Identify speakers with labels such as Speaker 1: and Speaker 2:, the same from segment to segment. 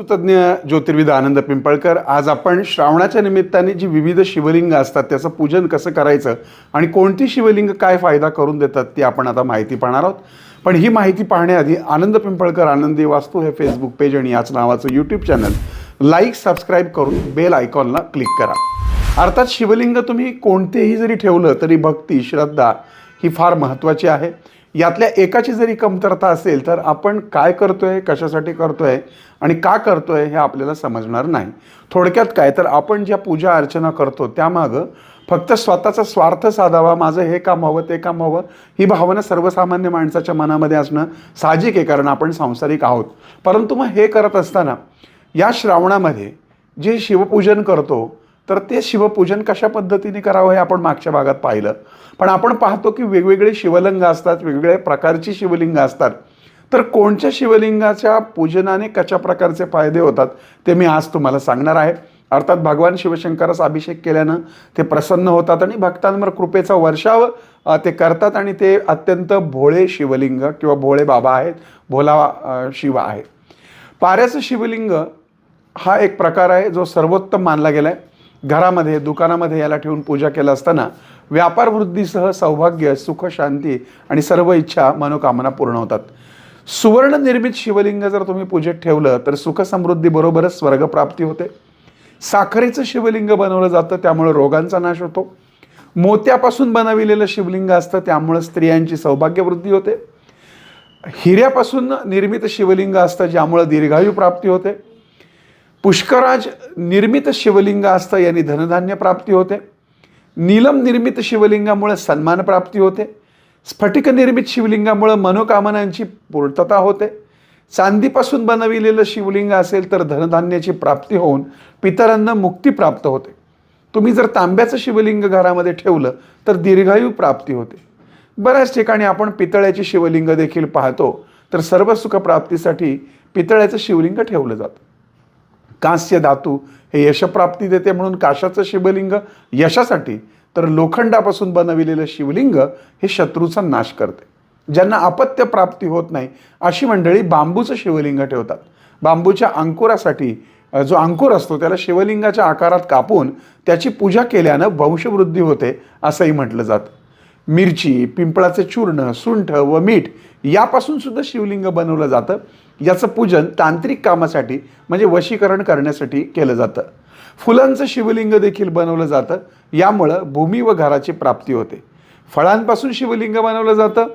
Speaker 1: वास्तुतज्ञ ज्योतिर्विद आनंद पिंपळकर आज आपण श्रावणाच्या निमित्ताने जी विविध शिवलिंग असतात त्याचं पूजन कसं करायचं आणि कोणती शिवलिंग काय फायदा करून देतात ती आपण आता माहिती पाहणार आहोत. पण ही माहिती पाहण्याआधी आनंद पिंपळकर आनंदी वास्तू हे फेसबुक पेज आणि याच नावाचं यूट्यूब चॅनल लाईक सबस्क्राईब करून बेल आयकॉनला क्लिक करा. अर्थात शिवलिंग तुम्ही कोणतेही जरी ठेवलं तरी भक्ती श्रद्धा ही फार महत्त्वाची आहे. यातल्या एकाची जरी कमतरता असेल तर आपण काय करतोय कशासाठी करतोय आणि का करतोय हे आपल्याला समजणार नाही. थोडक्यात काय तर आपण ज्या पूजा अर्चना करतो त्यामागं फक्त स्वतःचा स्वार्थ साधावा माझं हे काम हवं ते काम हवं ही भावना सर्वसामान्य माणसाच्या मनामध्ये असणं साहजिक आहे कारण आपण सांसारिक आहोत. परंतु मग हे करत असताना या श्रावणामध्ये जे शिवपूजन करतो तर ते शिवपूजन कशा पद्धतीने करावं हे आपण मागच्या भागात पाहिलं. पण आपण पाहतो की वेगवेगळे शिवलिंग असतात वेगवेगळ्या प्रकारची शिवलिंग असतात. तर कोणत्या शिवलिंगाच्या पूजनाने कशा प्रकारचे फायदे होतात ते मी आज तुम्हाला सांगणार आहे. अर्थात भगवान शिवशंकरास अभिषेक केल्यानं ते प्रसन्न होतात आणि भक्तांवर कृपेचा वर्षाव ते करतात आणि ते अत्यंत भोळे शिवलिंग किंवा भोळे बाबा आहेत भोला शिव आहे. पाऱ्याचं शिवलिंग हा एक प्रकार आहे जो सर्वोत्तम मानला गेला आहे घरामध्ये दुकानामध्ये याला ठेवून पूजा केला असताना व्यापार वृद्धीसह सौभाग्य सुख शांती आणि सर्व इच्छा मनोकामना पूर्ण होतात. सुवर्ण निर्मित शिवलिंग जर तुम्ही पूजेत ठेवलं तर सुख समृद्धीबरोबरच स्वर्गप्राप्ती होते. साखरेचं शिवलिंग बनवलं जातं त्यामुळे रोगांचा नाश होतो. मोत्यापासून बनविलेलं शिवलिंग असतं त्यामुळे स्त्रियांची सौभाग्यवृद्धी होते. हिऱ्यापासून निर्मित शिवलिंग असतं ज्यामुळं दीर्घायू प्राप्ती होते. पुष्कराज निर्मित शिवलिंग असतं यांनी धनधान्य प्राप्ती होते. नीलम निर्मित शिवलिंगामुळे सन्मान प्राप्ती होते. स्फटिक निर्मित शिवलिंगामुळे मनोकामनांची पूर्तता होते. चांदीपासून बनविलेलं शिवलिंग असेल तर धनधान्याची प्राप्ती होऊन पितरांना मुक्ती प्राप्त होते. तुम्ही जर तांब्याचं शिवलिंग घरामध्ये ठेवलं तर दीर्घायू प्राप्ती होते. बऱ्याच ठिकाणी आपण पितळ्याची शिवलिंग देखील पाहतो तर सर्व सुखप्राप्तीसाठी पितळ्याचं शिवलिंग ठेवलं जातं. कांस्य धातू हे यशप्राप्ती देते म्हणून काशाचं शिवलिंग यशासाठी तर लोखंडापासून बनविलेलं शिवलिंग हे शत्रूचा नाश करते. ज्यांना अपत्य प्राप्ती होत नाही अशी मंडळी बांबूचं शिवलिंग ठेवतात. बांबूच्या अंकुरासाठी जो अंकुर असतो त्याला शिवलिंगाच्या आकारात कापून त्याची पूजा केल्यानं वंशवृद्धी होते असंही म्हटलं जातं. मिरची पिंपळाचं चूर्ण सुंठ व मीठ यापासून सुद्धा शिवलिंग बनवलं जातं. याचं पूजन तांत्रिक कामासाठी म्हणजे वशीकरण करण्यासाठी केलं जातं. फुलांचं शिवलिंग देखील बनवलं जातं. यामुळं भूमी व घराची प्राप्ती होते. फळांपासून शिवलिंग बनवलं जातं.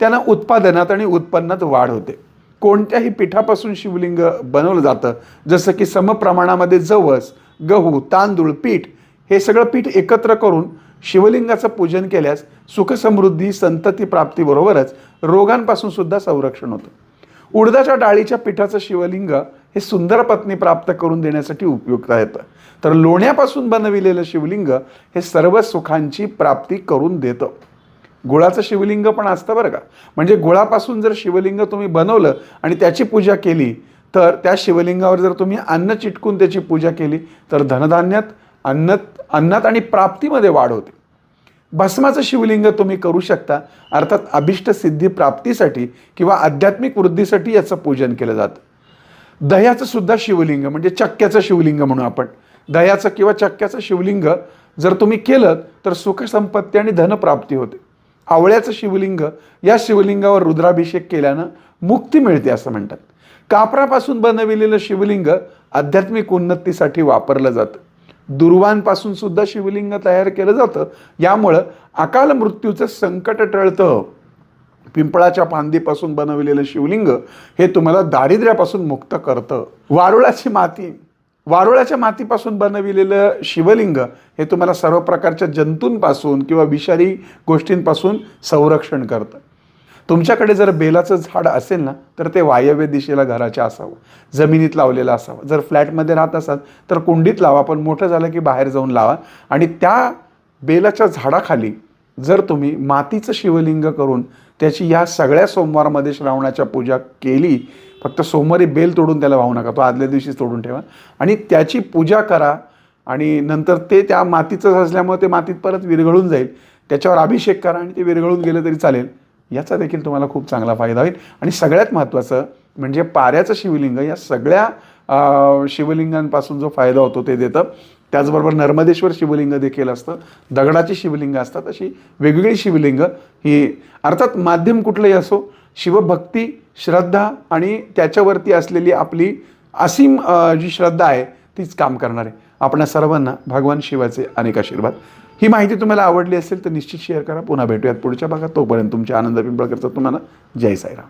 Speaker 1: त्यांना उत्पादनात आणि उत्पन्नात वाढ होते. कोणत्याही पिठापासून शिवलिंग बनवलं जातं. जसं की समप्रमाणामध्ये जवस गहू तांदूळ पीठ हे सगळं पीठ एकत्र करून शिवलिंगाचं पूजन केल्यास सुखसमृद्धी संतती प्राप्तीबरोबरच रोगांपासून सुद्धा संरक्षण होतं. उडदाच्या डाळीच्या पिठाचं शिवलिंग हे सुंदर पत्नी प्राप्त करून देण्यासाठी उपयुक्त येतं तर लोण्यापासून बनविलेलं शिवलिंग हे सर्व सुखांची प्राप्ती करून देतं. गुळाचं शिवलिंग पण असतं बरं का. म्हणजे गुळापासून जर शिवलिंग तुम्ही बनवलं आणि त्याची पूजा केली तर त्या शिवलिंगावर जर तुम्ही अन्न चिटकून त्याची पूजा केली तर धनधान्यात अन्नत अन्नात आणि प्राप्तीमध्ये वाढ होते. भस्माचं शिवलिंग तुम्ही करू शकता अर्थात अभिष्ट सिद्धी प्राप्तीसाठी किंवा आध्यात्मिक वृद्धीसाठी याचं पूजन केलं जातं. दह्याचं सुद्धा शिवलिंग म्हणजे चक्क्याचं शिवलिंग म्हणू आपण. दह्याचं किंवा चक्क्याचं शिवलिंग जर तुम्ही केलं तर सुखसंपत्ती आणि धनप्राप्ती होते. आवळ्याचं शिवलिंग या शिवलिंगावर रुद्राभिषेक केल्यानं मुक्ती मिळते असं म्हणतात. कापरापासून बनविलेलं शिवलिंग आध्यात्मिक उन्नतीसाठी वापरलं जातं. दुर्वांपासून सुद्धा शिवलिंग तयार केलं जातं. यामुळं अकाल मृत्यूचं संकट टळतं. पिंपळाच्या फांदीपासून बनवलेलं शिवलिंग हे तुम्हाला दारिद्र्यापासून मुक्त करतं. वारुळाची माती वारुळाच्या मातीपासून बनविलेलं शिवलिंग हे तुम्हाला सर्व प्रकारच्या जंतूंपासून किंवा विषारी गोष्टींपासून संरक्षण करतं. तुमच्याकडे जर बेलाचं झाड असेल ना तर ते वायव्य दिशेला घराच्या असावं. जमिनीत लावलेलं असावं. जर फ्लॅटमध्ये राहत असाल तर कुंडीत लावा पण मोठं झालं की बाहेर जाऊन लावा. आणि त्या बेलाच्या झाडाखाली जर तुम्ही मातीचं शिवलिंग करून त्याची या सगळ्या सोमवारमध्ये श्रावणाच्या पूजा केली फक्त सोमवारी बेल तोडून त्याला वाहू नका. तो आदल्या दिवशीच तोडून ठेवा. आणि त्याची पूजा करा. आणि नंतर ते त्या मातीचं असल्यामुळे ते मातीत परत विरघळून जाईल. त्याच्यावर अभिषेक करा आणि ते विरघळून गेलं तरी चालेल. याचा देखील तुम्हाला खूप चांगला फायदा होईल. आणि सगळ्यात महत्त्वाचं म्हणजे पाऱ्याचं शिवलिंग या सगळ्या शिवलिंगांपासून जो फायदा होतो ते देतं. त्याचबरोबर नर्मदेश्वर शिवलिंग देखील असतं. दगडाची शिवलिंग असतात. अशी वेगवेगळी शिवलिंग ही अर्थात माध्यम कुठलंही असो शिवभक्ती श्रद्धा आणि त्याच्यावरती असलेली आपली असीम जी श्रद्धा आहे तीच काम करणार. आहे आपणा सर्वांना भगवान शिवाचे अनेक आशीर्वाद. ही माहिती तुम्हाला आवडली असेल तर निश्चित शेअर करा. पुन्हा भेटूयात पुढच्या भागात. तोपर्यंत तुमच्या आनंद पिंपळकरचा. तुम्हाला जय साईराम.